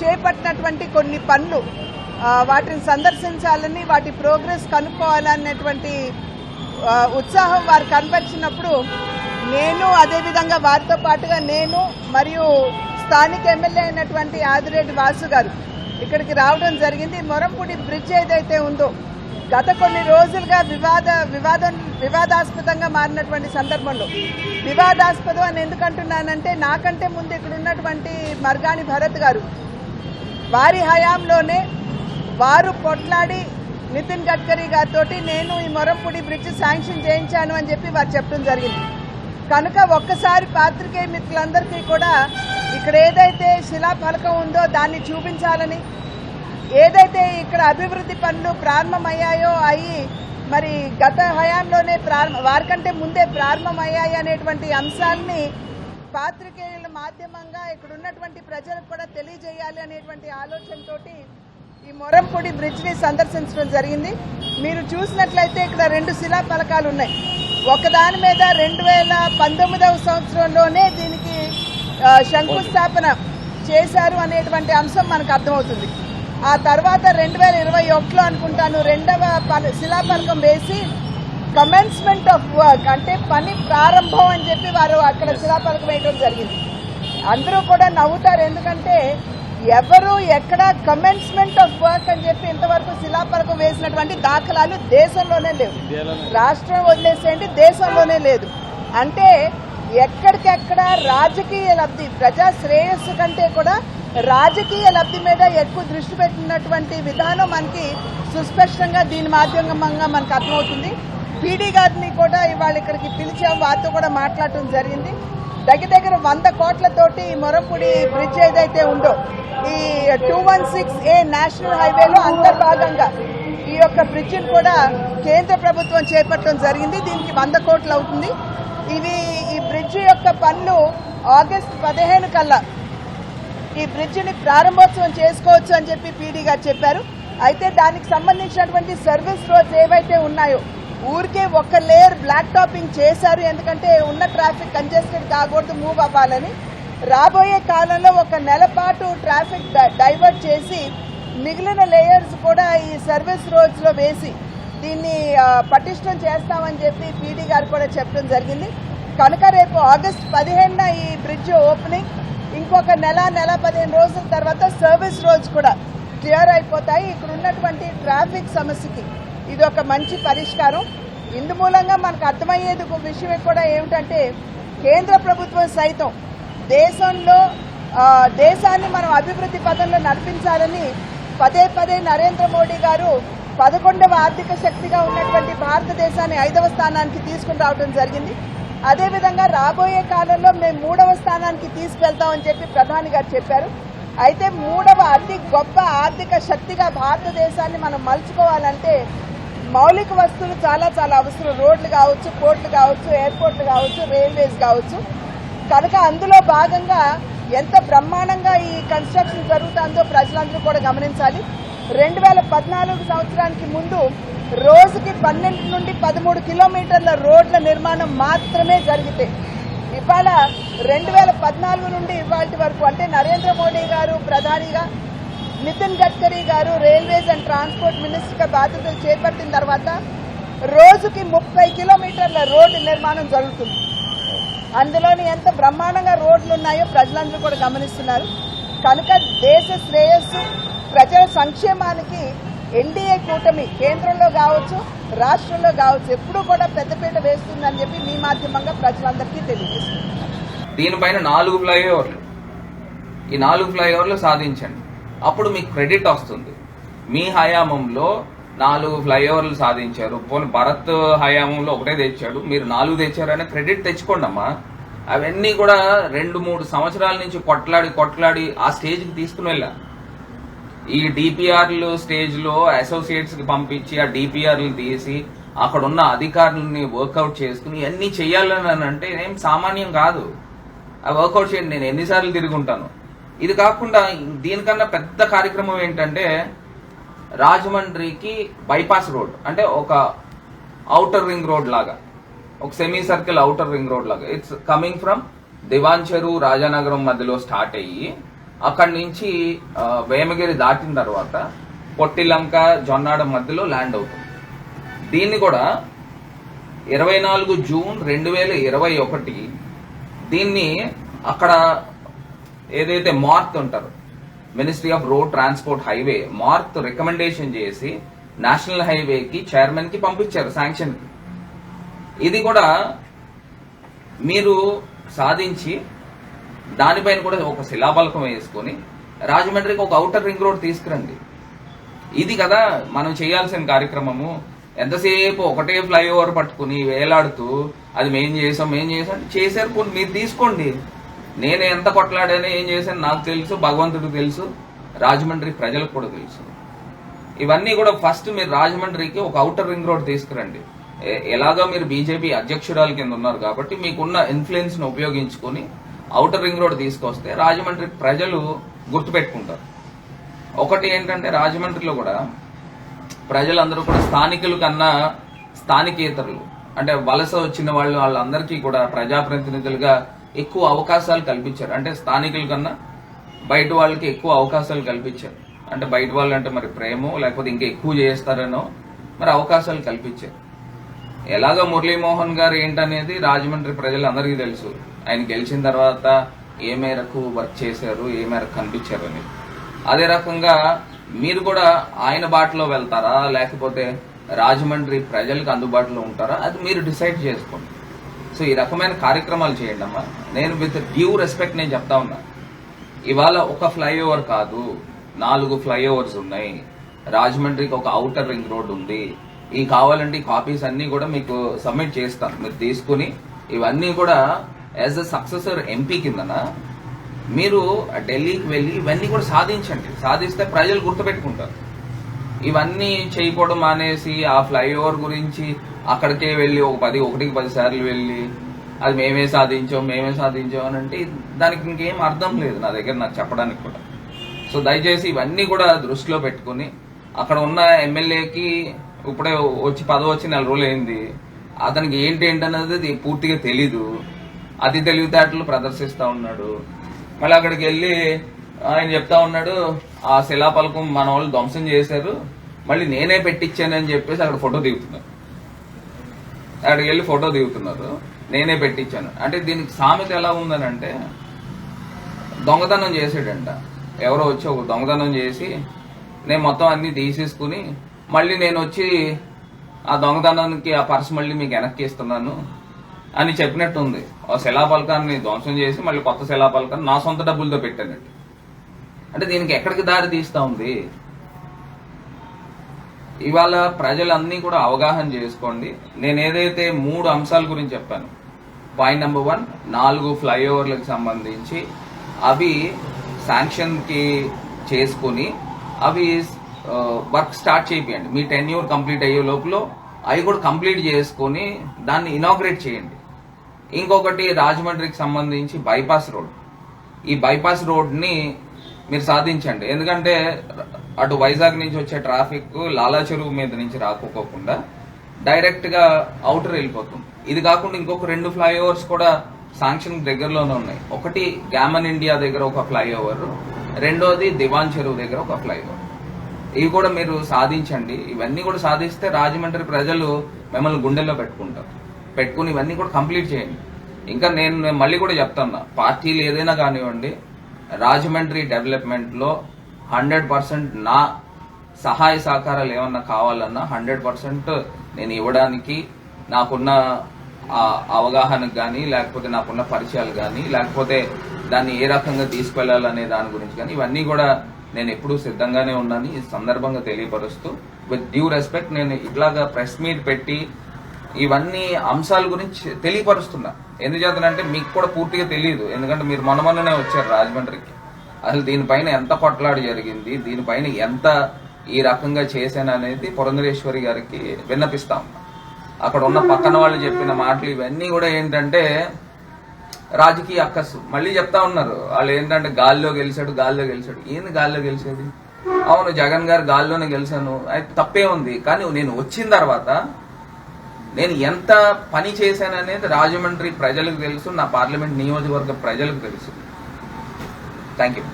చేపట్టినటువంటి కొన్ని పనులు వాటిని సందర్శించాలని వాటి ప్రోగ్రెస్ కనుక్కోవాలనేటువంటి ఉత్సాహం వారు కనపరిచినప్పుడు నేను అదేవిధంగా వారితో పాటుగా నేను మరియు స్థానిక ఎమ్మెల్యే అయినటువంటి ఆదిరెడ్డి వాసు గారు ఇక్కడికి రావడం జరిగింది. మొరంపూడి బ్రిడ్జ్ ఏదైతే ఉందో గత కొన్ని రోజులుగా వివాద వివాదం వివాదాస్పదంగా మారినటువంటి సందర్భంలో వివాదాస్పదం అని ఎందుకంటున్నానంటే నాకంటే ముందు ఇక్కడ ఉన్నటువంటి మర్గాని భరత్ గారు వారి హయాంలోనే వారు పొట్లాడి నితిన్ గడ్కరీ గారితో నేను ఈ మొరంపూడి బ్రిడ్జ్ శాంక్షన్ చేయించాను అని చెప్పి వారు చెప్పడం జరిగింది. కనుక ఒక్కసారి పాత్రికేయ మిత్రులందరికీ కూడా ఇక్కడ ఏదైతే శిలాఫలకం ఉందో దాన్ని చూపించాలని ఏదైతే ఇక్కడ అభివృద్ధి పనులు ప్రారంభమయ్యాయో అయ్యి మరి గత హయాంలోనే ప్రారంభ వారికంటే ముందే ప్రారంభమయ్యాయి అనేటువంటి అంశాన్ని పాత్రికేయ మాధ్యమంగా ఇక్కడ ఉన్నటువంటి ప్రజలకు కూడా తెలియజేయాలి అనేటువంటి ఆలోచనతోటి ఈ మొరంపొడి బ్రిడ్జ్ని సందర్శించడం జరిగింది. మీరు చూసినట్లయితే ఇక్కడ రెండు శిలా ఫలకాలు ఉన్నాయి. ఒకదాని మీద రెండు వేల పంతొమ్మిదవ సంవత్సరంలోనే దీనికి శంకుస్థాపన చేశారు అనేటువంటి అంశం మనకు అర్థమవుతుంది. ఆ తర్వాత రెండు వేల ఇరవై ఒకటిలో అనుకుంటాను రెండవ పల- శిలాఫలకం వేసి కమెన్స్మెంట్ ఆఫ్ వర్క్ అంటే పని ప్రారంభం అని చెప్పి వారు అక్కడ శిలాఫలకం వేయడం జరిగింది. అందరూ కూడా నవ్వుతారు. ఎందుకంటే ఎవరు ఎక్కడ కమెన్స్మెంట్ ఆఫ్ వర్క్ అని చెప్పి ఇంతవరకు శిలాఫలకం వేసినటువంటి దాఖలాలు దేశంలోనే లేవు. రాష్ట్రం వదిలేసేయండి దేశంలోనే లేదు. అంటే ఎక్కడికెక్కడ రాజకీయ లబ్ధి ప్రజా శ్రేయస్సు కంటే కూడా రాజకీయ లబ్ధి మీద ఎక్కువ దృష్టి పెట్టినటువంటి విధానం మనకి సుస్పష్టంగా దీని మాధ్యమంగా మనకు అర్థమవుతుంది. పీడీ గారిని కూడా ఇవాళ ఇక్కడికి పిలిచాం. వారితో కూడా మాట్లాడటం జరిగింది. దగ్గర దగ్గర వంద కోట్లతోటి ఈ మొరపుడి బ్రిడ్జ్ ఏదైతే ఉందో ఈ two one six A national హైవేలో అంతర్భాగంగా ఈ యొక్క బ్రిడ్జిని కూడా కేంద్ర ప్రభుత్వం చేపట్టడం జరిగింది. దీనికి వంద కోట్లు అవుతుంది. ఇవి ఈ బ్రిడ్జ్ యొక్క పనులు ఆగస్ట్ పదిహేను కల్లా ఈ బ్రిడ్జిని ప్రారంభోత్సవం చేసుకోవచ్చు అని చెప్పి పీడీ గారు చెప్పారు. అయితే దానికి సంబంధించినటువంటి సర్వీస్ రోడ్స్ ఏవైతే ఉన్నాయో ఊరికే ఒక లేయర్ బ్లాక్ టాపింగ్ చేశారు. ఎందుకంటే ఉన్న ట్రాఫిక్ కంజెస్టెడ్ కాకూడదు మూవ్ అవ్వాలని. రాబోయే కాలంలో ఒక నెల పాటు ట్రాఫిక్ డై- డైవర్ట్ చేసి మిగిలిన లేయర్స్ కూడా ఈ సర్వీస్ రోడ్స్లో వేసి దీన్ని పటిష్టం చేస్తామని చెప్పి పీడీ గారు కూడా చెప్పడం జరిగింది. కనుక రేపు ఆగస్ట్ పదిహేనున ఈ బ్రిడ్జ్ ఓపెనింగ్. ఇంకొక నెల నెల పదిహేను రోజుల తర్వాత సర్వీస్ రోడ్స్ కూడా క్లియర్ అయిపోతాయి. ఇక్కడ ఉన్నటువంటి ట్రాఫిక్ సమస్యకి ఇది ఒక మంచి పరిష్కారం. ఇందు మూలంగా మనకు అర్థమయ్యేది ఒక విషయం కూడా ఏమిటంటే కేంద్ర ప్రభుత్వం సైతం దేశంలో దేశాన్ని మనం అభివృద్ధి పదంలో నడిపించాలని పదే పదే నరేంద్ర మోడీ గారు పదకొండవ ఆర్థిక శక్తిగా ఉన్నటువంటి భారతదేశాన్ని ఐదవ స్థానానికి తీసుకుని రావడం జరిగింది. అదేవిధంగా రాబోయే కాలంలో మేము మూడవ స్థానానికి తీసుకెళ్తామని చెప్పి ప్రధాని గారు చెప్పారు. అయితే మూడవ అతి గొప్ప ఆర్థిక శక్తిగా భారతదేశాన్ని మనం మలుచుకోవాలంటే మౌలిక వస్తువులు చాలా చాలా అవసరం. రోడ్లు కావచ్చు పోర్ట్లు కావచ్చు ఎయిర్పోర్ట్లు కావచ్చు రైల్వేస్ కావచ్చు. కనుక అందులో భాగంగా ఎంత బ్రహ్మాండంగా ఈ కన్స్ట్రక్షన్ జరుగుతుందో ప్రజలందరూ కూడా గమనించాలి. రెండు వేల పద్నాలుగు సంవత్సరానికి ముందు రోజుకి పన్నెండు నుండి పదమూడు కిలోమీటర్ల రోడ్ల నిర్మాణం మాత్రమే జరిగితే. ఇవాళ రెండు వేల పద్నాలుగు నుండి ఇవాళ వరకు అంటే నరేంద్ర మోడీ గారు ప్రధానిగా నితిన్ గడ్కరీ గారు రైల్వేస్ అండ్ ట్రాన్స్పోర్ట్ మినిస్టర్గా బాధ్యతలు చేపట్టిన తర్వాత రోజుకి ముప్పై కిలోమీటర్ల రోడ్డు నిర్మాణం జరుగుతుంది. అందులోని ఎంత బ్రహ్మాండంగా రోడ్లు ఉన్నాయో ప్రజలందరూ కూడా గమనిస్తున్నారు. కనుక దేశ శ్రేయస్సు ప్రజల సంక్షేమానికి ఎన్డీఏ కూటమి కేంద్రంలో కావచ్చు రాష్ట్రంలో కావచ్చు ఎప్పుడూ కూడా పెద్దపీట వేస్తుందని చెప్పి మీ మాధ్యమంగా ప్రజలందరికీ తెలియజేస్తుంది దీనిపైన నాలుగు ఫ్లైఓవర్లు. ఈ నాలుగు ఫ్లైఓవర్లు సాధించండి. అప్పుడు మీకు క్రెడిట్ వస్తుంది. మీ హయామంలో నాలుగు ఫ్లైఓవర్లు సాధించారు. పోనీ భరత్ హయామంలో ఒకటే తెచ్చాడు మీరు నాలుగు తెచ్చారనే క్రెడిట్ తెచ్చుకోండి అమ్మా అవన్నీ కూడా రెండు మూడు సంవత్సరాల నుంచి కొట్లాడి కొట్లాడి ఆ స్టేజ్కి తీసుకుని వెళ్ళా. ఈ డిపిఆర్లు స్టేజ్లో అసోసియేట్స్కి పంపించి ఆ డిపిఆర్లు తీసి అక్కడ ఉన్న అధికారులని వర్కౌట్ చేసుకుని ఇవన్నీ చేయాలని అంటే ఏం సామాన్యం కాదు. ఆ వర్కౌట్ చేయండి నేను ఎన్నిసార్లు తిరుగుంటాను. ఇది కాకుండా దీనికన్నా పెద్ద కార్యక్రమం ఏంటంటే రాజమండ్రికి బైపాస్ రోడ్ అంటే ఒక అవుటర్ రింగ్ రోడ్ లాగా ఒక semi circle outer ring road లాగా. It's coming from Diwan Cheruvu Rajanagaram మధ్యలో స్టార్ట్ అయ్యి అక్కడి నుంచి వేమగిరి దాటిన తర్వాత పొట్టిలంక జొన్నాడ మధ్యలో ల్యాండ్ అవుతుంది. దీన్ని కూడా ఇరవై నాలుగు జూన్ రెండు వేల ఇరవై ఒకటి దీన్ని అక్కడ ఏదైతే మార్త్ ఉంటారు ministry of road transport highway మార్త్ recommendation చేసి నేషనల్ హైవేకి చైర్మన్కి పంపించారు శాంక్షన్ ఇది కూడా మీరు సాధించి దానిపైన కూడా ఒక శిలాబలకం వేసుకొని రాజమండ్రికి ఒక అవుటర్ రింగ్ రోడ్ తీసుకురండి. ఇది కదా మనం చేయాల్సిన కార్యక్రమము. ఎంతసేపు ఒకటే ఫ్లైఓవర్ పట్టుకుని వేలాడుతూ అది మేం చేసాం మేం చేసాం చేశారు మీరు తీసుకోండి. నేను ఎంత కొట్లాడాను ఏం చేశాను నాకు తెలుసు భగవంతుడికి తెలుసు రాజమండ్రి ప్రజలకు కూడా తెలుసు. ఇవన్నీ కూడా ఫస్ట్ మీరు రాజమండ్రికి ఒక అవుటర్ రింగ్ రోడ్ తీసుకురండి. ఎలాగో మీరు బీజేపీ అధ్యక్షురాల కింద ఉన్నారు కాబట్టి మీకున్న ఇన్ఫ్లుయెన్స్ను ఉపయోగించుకొని అవుటర్ రింగ్ రోడ్ తీసుకొస్తే రాజమండ్రి ప్రజలు గుర్తుపెట్టుకుంటారు. ఒకటి ఏంటంటే రాజమండ్రిలో కూడా ప్రజలందరూ కూడా స్థానికులు కన్నా స్థానికేతరులు. అంటే వలస వచ్చిన వాళ్ళు వాళ్ళందరికీ కూడా ప్రజాప్రతినిధులుగా ఎక్కువ అవకాశాలు కల్పించారు. అంటే స్థానికుల కన్నా బయట వాళ్ళకి ఎక్కువ అవకాశాలు కల్పించారు. అంటే బయట వాళ్ళు అంటే మరి ప్రేమో లేకపోతే ఇంకా ఎక్కువ చేస్తారనో మరి అవకాశాలు కల్పించారు. ఎలాగో మురళీమోహన్ గారు ఏంటనేది రాజమండ్రి ప్రజలందరికీ తెలుసు. ఆయన గెలిచిన తర్వాత ఏ మేరకు వర్క్ చేశారు ఏ మేరకు కనిపించారు అనేది అదే రకంగా మీరు కూడా ఆయన బాటలో వెళ్తారా లేకపోతే రాజమండ్రి ప్రజలకు అందుబాటులో ఉంటారా? అది మీరు డిసైడ్ చేసుకోండి. సో ఈ రకమైన కార్యక్రమాలు చేయండి అమ్మా నేను విత్ డ్యూ రెస్పెక్ట్ నేను చెప్తా ఉన్నా. ఇవాళ ఒక ఫ్లైఓవర్ కాదు నాలుగు ఫ్లైఓవర్స్ ఉన్నాయి. రాజమండ్రికి ఒక అవుటర్ రింగ్ రోడ్ ఉంది. ఈ కావాలంటే ఈ కాపీస్ అన్నీ కూడా మీకు సబ్మిట్ చేస్తాను మీరు తీసుకుని ఇవన్నీ కూడా యాజ్ అ సక్సెసర్ ఎంపీ కిందన? మీరు ఢిల్లీకి వెళ్ళి ఇవన్నీ కూడా సాధించండి. సాధిస్తే ప్రజలు గుర్తుపెట్టుకుంటారు. ఇవన్నీ చేయకూడదు మానేసి ఆ ఫ్లైఓవర్ గురించి అక్కడికే వెళ్ళి ఒక పది ఒకటికి పది సార్లు వెళ్ళి అది మేమే సాధించాం మేమే సాధించాం అని అంటే దానికి ఇంకేం అర్థం లేదు నా దగ్గర నాకు చెప్పడానికి కూడా. సో దయచేసి ఇవన్నీ కూడా దృష్టిలో పెట్టుకుని అక్కడ ఉన్న ఎమ్మెల్యేకి ఇప్పుడే వచ్చి పదవి వచ్చి నెల రోజులు అయింది. అతనికి ఏంటి ఏంటన్నది పూర్తిగా తెలీదు. అతి తెలివితేటలు ప్రదర్శిస్తూ ఉన్నాడు. మళ్ళీ అక్కడికి వెళ్ళి ఆయన చెప్తా ఉన్నాడు ఆ శిలాపలకం మన వాళ్ళు ధ్వంసం చేశారు మళ్ళీ నేనే పెట్టించానని చెప్పేసి అక్కడ ఫోటో దిగుతున్నాను అక్కడికి వెళ్ళి ఫోటో దిగుతున్నారు. నేనే పెట్టించాను. అంటే దీనికి సామెత ఎలా ఉందనంటే దొంగతనం చేసాడంట. ఎవరో వచ్చి ఒక దొంగతనం చేసి నేను మొత్తం అన్ని తీసేసుకుని మళ్ళీ నేను వచ్చి ఆ దొంగతనానికి ఆ పర్స్ మళ్ళీ మీకు వెనక్కి ఇస్తున్నాను అని చెప్పినట్టుంది. ఆ శిలాపలకాన్ని ధ్వంసం చేసి మళ్ళీ కొత్త శిలాపలకాన్ని నా సొంత డబ్బులతో పెట్టానండి. అంటే దీనికి ఎక్కడికి దారి తీస్తా ఉంది? ఇవాళ ప్రజలన్నీ కూడా అవగాహన చేసుకోండి. నేను ఏదైతే మూడు అంశాల గురించి చెప్పాను పాయింట్ నెంబర్ వన్ నాలుగు ఫ్లైఓవర్లకు సంబంధించి అవి శాంక్షన్కి చేసుకుని అవి వర్క్ స్టార్ట్ చేయండి మీ టెన్ ఇయర్ కంప్లీట్ అయ్యే లోపల అవి కూడా కంప్లీట్ చేసుకొని దాన్ని ఇనాగ్రేట్ చేయండి. ఇంకొకటి రాజమండ్రికి సంబంధించి బైపాస్ రోడ్. ఈ బైపాస్ రోడ్ని మీరు సాధించండి. ఎందుకంటే అటు వైజాగ్ నుంచి వచ్చే ట్రాఫిక్ లాలా చెరువు మీద నుంచి రాకపోకుండా డైరెక్ట్గా అవుటర్ వెళ్ళిపోతుంది. ఇది కాకుండా ఇంకొక రెండు ఫ్లైఓవర్స్ కూడా శాంక్షన్ దగ్గరలోనే ఉన్నాయి. ఒకటి గ్యామన్ ఇండియా దగ్గర ఒక ఫ్లైఓవర్ రెండోది దివాన్ చెరువు దగ్గర ఒక ఫ్లైఓవర్. ఇవి కూడా మీరు సాధించండి. ఇవన్నీ కూడా సాధిస్తే రాజమండ్రి ప్రజలు మిమ్మల్ని గుండెల్లో పెట్టుకుంటారు. పెట్టుకుని ఇవన్నీ కూడా కంప్లీట్ చేయండి. ఇంకా నేను మళ్ళీ కూడా చెప్తాను పార్టీలు ఏదైనా కానివ్వండి రాజమండ్రి డెవలప్మెంట్లో హండ్రెడ్ పర్సెంట్ నా సహాయ సహకారాలు ఏమన్నా కావాలన్నా హండ్రెడ్ పర్సెంట్ నేను ఇవ్వడానికి నాకున్న అవగాహన అవగాహనకు కానీ లేకపోతే నాకున్న పరిచయాలు కానీ లేకపోతే దాన్ని ఏ రకంగా తీసుకెళ్ళాలనే దాని గురించి కానీ ఇవన్నీ కూడా నేను ఎప్పుడూ సిద్ధంగానే ఉన్నాను. ఈ సందర్భంగా తెలియపరుస్తూ విత్ డ్యూ రెస్పెక్ట్ నేను ఇట్లాగా ప్రెస్ మీట్ పెట్టి ఇవన్నీ అంశాల గురించి తెలియపరుస్తున్నా. ఎందుచేతనంటే మీకు కూడా పూర్తిగా తెలియదు. ఎందుకంటే మీరు మొన్న మొన్ననే వచ్చారు రాజమండ్రికి. అసలు దీనిపైన ఎంత కొట్లాడు జరిగింది దీనిపైన ఎంత ఈ రకంగా చేశాననేది పురంధరేశ్వరి గారికి విన్నపిస్తాం. అక్కడ ఉన్న పక్కన వాళ్ళు చెప్పిన మాటలు ఇవన్నీ కూడా ఏంటంటే రాజకీయ అక్కసు. మళ్ళీ చెప్తా ఉన్నారు వాళ్ళు ఏంటంటే గాల్లో గెలిచాడు గాల్లో గెలిచాడు. ఏంది గాల్లో గెలిచేది? అవును జగన్ గారు గాల్లోనే గెలిచాను. అయితే తప్పే ఉంది. కానీ నేను వచ్చిన తర్వాత నేను ఎంత పని చేశాను అనేది రాజమండ్రి ప్రజలకు తెలుసు నా పార్లమెంట్ నియోజకవర్గ ప్రజలకు తెలుసు. Thank you